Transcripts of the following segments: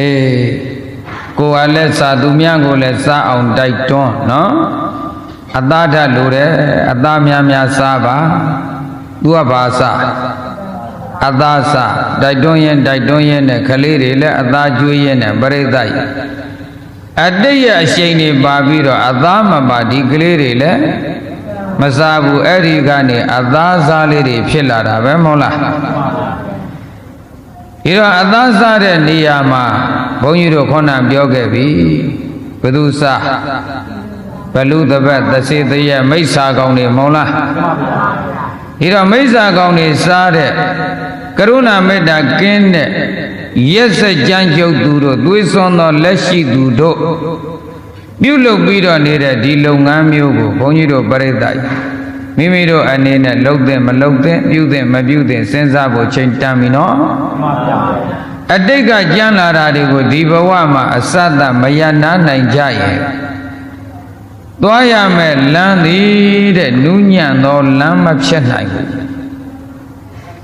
အေးကိုယ်ကလည်းစာသူများကိုလည်းစားအောင်တိုက်တွန်းနော်အသားဓာတ်လိုတယ်အသားများများစားပါသူကဘာစားအသားစားတိုက်တွန်းရင်တိုက်တွန်းရင်နဲ့ကလေးတွေလည်းအသားကျွေးရင်နဲ့ပြိဿတ်အတိတ်ရဲ့အရှိန်တွေပါပြီးတော့အသားမပါဒီကလေးတွေလည်းမစားဘူးအဲ့ဒီကနေအသားစားလေးတွေဖြစ်လာတာပဲမဟုတ်လား ဒီတော့အသားစားတဲ့နေရာမှာဘုန်းကြီးတို့ခေါဏပြောခဲ့ပြီဘယ်သူစားဘလူတပတ်သစေတရမိစ္ဆာကောင်တွေမဟုတ်လားဒီတော့မိစ္ဆာကောင်တွေစားတဲ့ကရုဏာမေတ္တာကင်းတဲ့ရက်စက်ကြမ်းကြုတ်သူတို့သွေးစွန်းသောလက်ရှိသူတို့ပြုလုပ်ပြီးတော့နေတဲ့ဒီလုပ်ငန်းမျိုးကိုဘုန်းကြီးတို့ပြိဿတ် မိမိတို့အနေနဲ့လှုပ်တဲ့မလှုပ်တဲ့ပြုတဲ့မပြုတဲ့စဉ်းစားဖို့ချိန်တန်ပြီနော်အတိတ်ကကြမ်းလာတာတွေကိုဒီဘဝမှာအစတမယနာနိုင်ကြရဲ့သွားရမယ်လမ်းသည်တဲ့နူးညံ့သောလမ်းမဖြစ်နိုင်ဘူး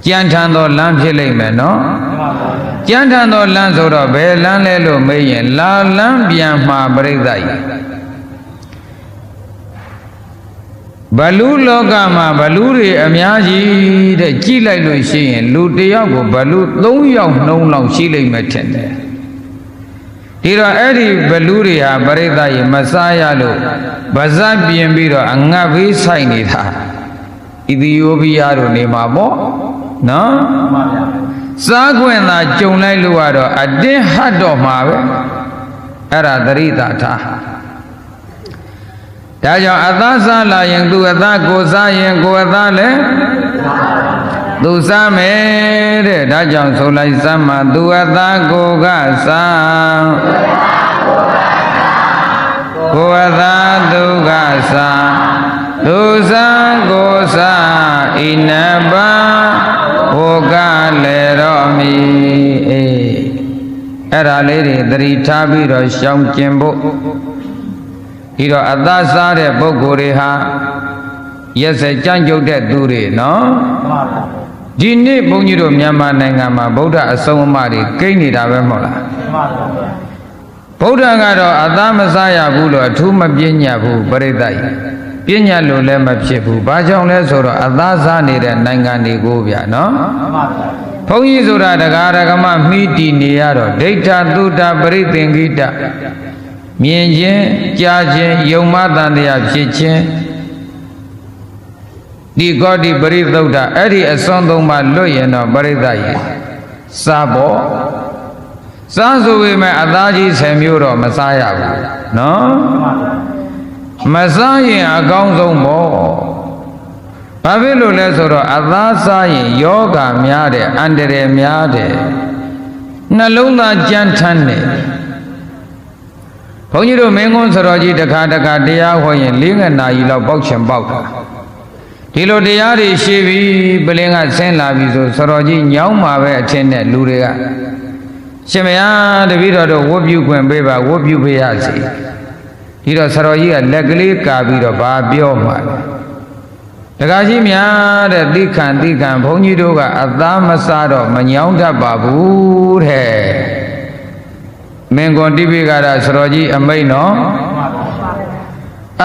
ကြံထန်သောလမ်းဖြစ်လိမ့်မယ်နော်ကြံထန်သောလမ်းဆိုတော့ဘယ်လမ်းလဲလို့မေးရင်လာလမ်းပြန်မှာပြိဿတ်ကြီး ဘလူလောကမှာဘလူတွေအများကြီးတဲ့ကြည့်လိုက်လို့ရှိရင်လူတယောက်ကိုဘလူ3ယောက်နှုံးလောက်ရှိလိမ့်မယ်ထင်တယ်ဒီတော့အဲ့ဒီဘလူတွေဟာပရိသတ်ရေမစားရလို့ဗဇတ်ပြင်ပြီးတော့အငတ်ဘေးဆိုင်နေတာဣသီယိုးပီးယားတို့နေမှာပေါ့နော်စားခွင့်သာကြုံလိုက်လို့ကတော့အတင်းဟတ်တော့မှာပဲအဲ့ဒါသတိသာထား ဒါကြောင့်အသားစားလာရင်သူအသားကိုစားရင်ကိုအသားလည်းသူစားမယ်တဲ့ဒါကြောင့်ဆိုလိုက်စမ်းမှာသူအသားကိုကစားကိုအသားသူကစားသူစားကိုစားဣနဘဟောကလေတော်မီအေးအဲ့ဒါလေးတွေသတိထားပြီးတော့ရှောင်ကျင်ဖို့ ဒီတော့အသက်စားတဲ့ပုဂ္ဂိုလ်တွေဟာရက်စက်ကြမ်းကြုတ်တဲ့သူတွေနော်ဒီနေ့ဘုန်းကြီးတို့မြန်မာနိုင်ငံမှာဗုဒ္ဓအဆုံးအမတွေကိန်းနေတာပဲမဟုတ်လားဗုဒ္ဓကတော့အသားမစားရဘူးလို့အထူးမပြည့်ညတ်ဘူးပြိဿတ်ပြည့်ညတ်လို့လည်းမဖြစ်ဘူးဘာကြောင့်လဲဆိုတော့အသားစားနေတဲ့နိုင်ငံတွေကိုဗျာနော်ဘုန်းကြီးဆိုတာတရားဓမ္မမိတီနေရတော့ဒိဋ္ဌသုတ္တပရိသင်္ကိတ မြင်ခြင်းကြားခြင်းယုံမတန်တရားဖြစ်ခြင်းဒီကောတိပရိသုဒ္ဓအဲ့ဒီအစွမ်းသုံးပါလွတ်ရင်တော့ပရိသတ်ရေစားဖို့စားဆိုပေမဲ့အသားကြီး10မျိုးတော့မစားရဘူးနော်မစားရင်အကောင်းဆုံးပေါ့ဘာဖြစ်လို့လဲဆိုတော့အသားစားရင်ယောဂများတယ်အန္တရာယ်များတယ်နှလုံးသားကြမ်းထမ်းတယ် ဘုန်းကြီးတို့မင်းကုန်းစတော်ကြီးတခါတခါတရားဟောရင်၄ငနာရီလောက်ပေါက်ချင်ပေါက်တာဒီလိုတရားတွေရှိပြီပလင်ကဆင်းလာပြီဆိုစတော်ကြီးညောင်းမှာပဲအထင်နဲ့လူတွေကရှင်မယားတပည့်တော်တို့ဝတ်ပြုခွင့်ပေးပါဝတ်ပြုပေးရစီဒီတော့စတော်ကြီးကလက်ကလေးကာပြီးတော့ဘာပြောမှာလဲတခါကြီးများတဲ့တိခံတိခံဘုန်းကြီးတို့ကအသားမစားတော့မညောင်းတတ်ပါဘူးတဲ့ မင်းကွန်တိပိကရစတော်ကြီးအမိတ်နော်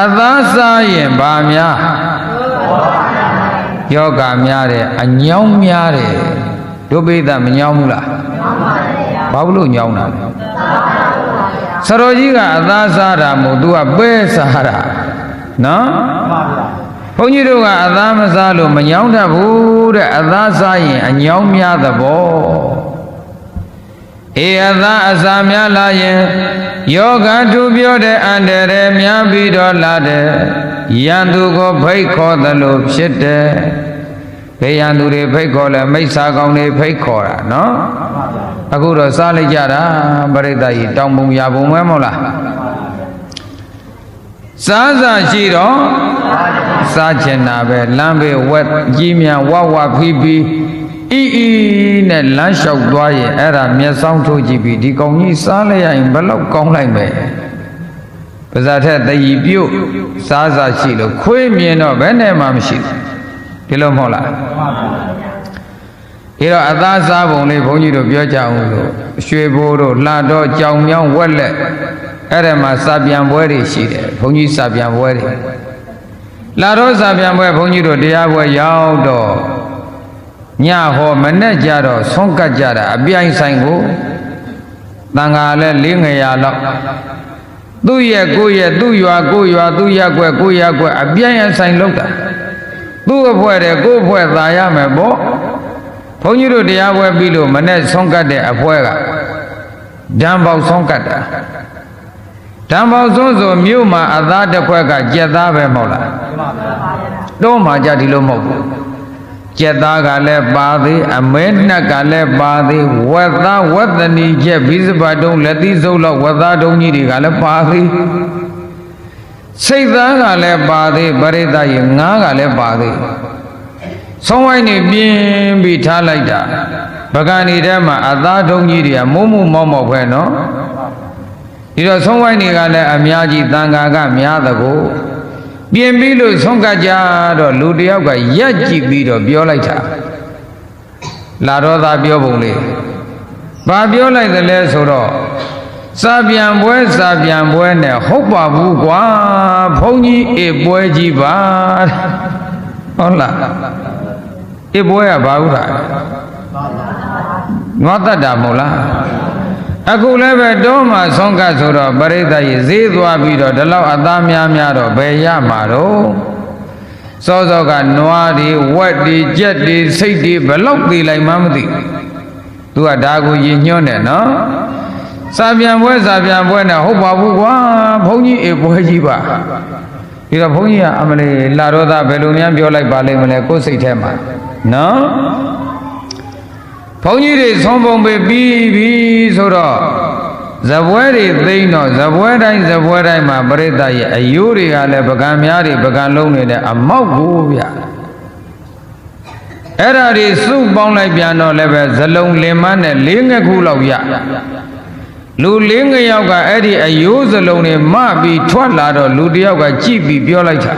အသားစားရင်ဗာများယောဂများတယ်အညောင်းများတယ်ဒုပိသမညောင်းဘူးလားဘာလို့ညောင်းတာလဲစတော်ကြီးကအသားစားတာမို့ तू ကပဲစားတာနော်ဘုန်းကြီးတို့ကအသားမစားလို့မညောင်းတတ်ဘူးတဲ့အသားစားရင်အညောင်းများသဘော အေအသာအစာများလာရင်ယောဂသူပြောတဲ့အန္တရာယ်များပြီးတော့လာတဲ့ယံသူကိုဖိတ်ခေါ်သလိုဖြစ်တယ်ဘေးရန်သူတွေဖိတ်ခေါ်လဲမိစ္ဆာကောင်တွေဖိတ်ခေါ်တာနော်အခုတော့စားလိုက်ကြတာပရိသတ်ကြီးတောင်ပုံရပုံမဲမဟုတ်လားစားစားရှိတော့စားချင်တာပဲလမ်းဘေးဝက်ကြီးမြန်ဝဝဖီးပြီး အီအီနဲ့လမ်းလျှောက်သွားရင်အဲ့ဒါမျက်စောင်းထိုးကြည့်ပြီးဒီကောင်ကြီးစားလိုက်ရရင်ဘယ်လောက်ကောင်းလိုက်မယ်ပါဇာထက်တည်ပြုတ်စားစားရှိလို့ခွေးမြင်တော့ဘယ်နဲ့မှမရှိဘူးဒီလိုမဟုတ်လားဒီတော့အသားစားပုံလေးဘုန်းကြီးတို့ပြောကြအောင်လို့ရွှေဘိုးတို့လှတော့ကြောင်မြောင်းဝက်လက်အဲ့ဒါမှာစာပြန်ပွဲတွေရှိတယ်ဘုန်းကြီးစာပြန်ပွဲတွေလာတော့စာပြန်ပွဲဘုန်းကြီးတို့တရားပွဲရောက်တော့ ညဟောမနဲ့ကြတော့ဆုံးကတ်ကြတာအပြိုင်ဆိုင်ကိုတန်ဃာလည်းလေးငယ်ရလောက်သူ့ရဲ့ကိုယ့်ရဲ့သူ့ရွာကိုယ့်ရွာသူ့ရက်ွက်ကိုယ့်ရက်ွက်အပြိုင်အဆိုင်လောက်တာသူ့အဖွဲတယ်ကိုယ့်အဖွဲသာရမယ်ပေါ့ဘုန်းကြီးတို့တရားပွဲပြီးလို့မနဲ့ဆုံးကတ်တဲ့အဖွဲကဓာန်ပေါက်ဆုံးကတ်တာဓာန်ပေါက်ဆုံးဆိုမြို့မှာအသားတစ်ခွက်ကကြက်သားပဲမဟုတ်လားတော့မှကြဒီလိုမဟုတ်ဘူး ကြက်သားကလည်းပါသေးအမဲနှက်ကလည်းပါသေးဝက်သားဝက်တဏီကျက်ဘိစပါတုံးလက်သီးစုပ်လောက်ဝက်သားတုံးကြီးတွေကလည်းပါသေးစိတ်သားကလည်းပါသေးပရိသတ်ရေငားကလည်းပါသေးဆုံးဝိုင်းနေပြင်းပြီးထားလိုက်တာပကံဒီထဲမှာအသားတုံးကြီးတွေကမုံမုံမောက်မောက်ပဲနော်ဒီတော့ဆုံးဝိုင်းတွေကလည်းအများကြီးတန်ခါကများသကို ပြင်ပြီးလို့ဆုံးကကြတော့လူတယောက်ကရက်ကြည့်ပြီးတော့ပြောလိုက်တာလာတော့သာပြောပုံလေးဘာပြောလိုက်သလဲဆိုတော့စာပြန်ပွဲစာပြန်ပွဲနဲ့ဟုတ်ပါဘူးကွာဘုန်းကြီးအေပွဲကြီးပါဟုတ်လားအေပွဲကဘာဟုတ်လားနွားတတ်တာမဟုတ်လား အခုလည်းပဲတောမှာဆုံးကဆိုတော့ပရိသတ်ကြီးဈေးသွားပြီးတော့ဒီလောက်အသားများများတော့ဘယ်ရမှာတော့စောစောကနွားတွေဝက်တွေကြက်တွေစိတ်တွေဘလောက်သေးလိုက်မှမသိဘူးသူကဒါကိုရည်ညွှန်းတယ်နော်စာပြန်ပွဲစာပြန်ပွဲနဲ့ဟုတ်ပါဘူးကွာဘုန်းကြီးအေပွဲကြီးပါဒီတော့ဘုန်းကြီးကအမလေးလာတော့သားဘယ်လိုများပြောလိုက်ပါလိမ့်မလဲကိုယ်စိတ်ထဲမှာနော် ဘုန်းကြီးတွေဆုံးပုံပေးပြီးပြီဆိုတော့ဇပွဲတွေသိမ့်တော့ဇပွဲတိုင်းဇပွဲတိုင်းမှာပြိဿရဲ့အယိုးတွေကလည်းပကံများတွေပကံလုံးတွေနဲ့အမောက်ကိုဗျအဲ့ဒါတွေစုပေါင်းလိုက်ပြန်တော့လည်းပဲဇလုံးလင်မနဲ့လေးငခုလောက်ရလူလေးငယောက်ကအဲ့ဒီအယိုးစလုံးတွေမပြီးထွက်လာတော့လူတယောက်ကကြည့်ပြီးပြောလိုက်တာ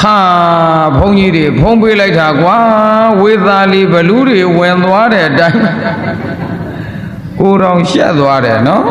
ဟာဘုန်းကြီးတွေဖုံးပေးလိုက်တာကွာဝေသားလေးဘလူးတွေဝင်သွားတဲ့အတိုင်းကိုယ်တော်ရှက်သွားတယ်နော်